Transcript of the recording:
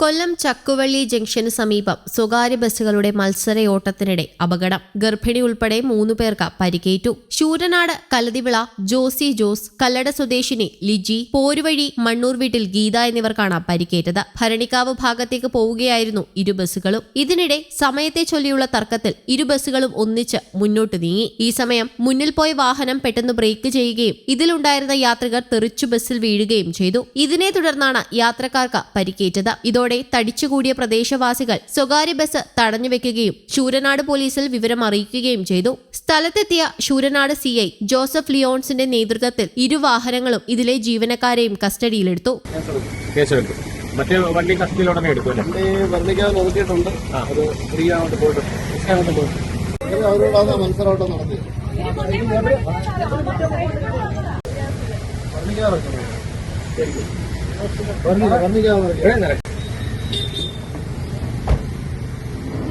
കൊല്ലം Chakkuvalli junction സമീപം സ്വകാര്യ ബസ്സുകളുടെ മത്സരയോട്ടത്തിനിടെ അപകടം. ഗർഭിണി ഉൾപ്പെടെ മൂന്നു പേർക്ക് പരിക്കേറ്റു. ശൂരനാട് കലതിവിള ജോസി ജോസ് കല്ലട സ്വദേശിനി ലിജി പോരുവഴി മണ്ണൂർ വീട്ടിൽ ഗീത എന്നിവർക്കാണ് പരിക്കേറ്റത്. ഭരണിക്കാവ് ഭാഗത്തേക്ക് പോവുകയായിരുന്നു ഇരു ബസ്സുകളും. ഇതിനിടെ സമയത്തെ ചൊല്ലിയുള്ള തർക്കത്തിൽ ഇരു ബസ്സുകളും ഒന്നിച്ച് മുന്നോട്ട് നീങ്ങി. ഈ സമയം മുന്നിൽ പോയ വാഹനം പെട്ടെന്ന് ബ്രേക്ക് ചെയ്യുകയും ഇതിലുണ്ടായിരുന്ന യാത്രികർ തെറിച്ചു ബസ്സിൽ വീഴുകയും ചെയ്തു. ഇതിനെ തുടർന്നാണ് യാത്രക്കാർക്ക് പരിക്കേറ്റത്. ഇതോടെ തടിച്ചുകൂടിയ പ്രദേശവാസികൾ സ്വകാര്യ ബസ് തടഞ്ഞുവെക്കുകയും ശൂരനാട് പോലീസിൽ വിവരം അറിയിക്കുകയും ചെയ്തു. സ്ഥലത്തെത്തിയ ശൂരനാട് സി ഐ ജോസഫ് ലിയോൺസിന്റെ നേതൃത്വത്തിൽ ഇരു വാഹനങ്ങളും ഇതിലെ ജീവനക്കാരെയും കസ്റ്റഡിയിലെടുത്തു. മറ്റേ വണ്ടി കസ്റ്റഡിയിലുടനെ എടുക്കും അല്ലേ? വണ്ടി വർണിക്കാതെ ഒതുക്കിയിട്ടുണ്ട് അത് ഫ്രീ ആയിട്ട് പോയിട്ട് അങ്ങോട്ട് ഇത് അവരോടാണ് മത്സരമായിട്ട് നടത്തിയത്. വർണിക്കാതെ വർണിക്കാതെ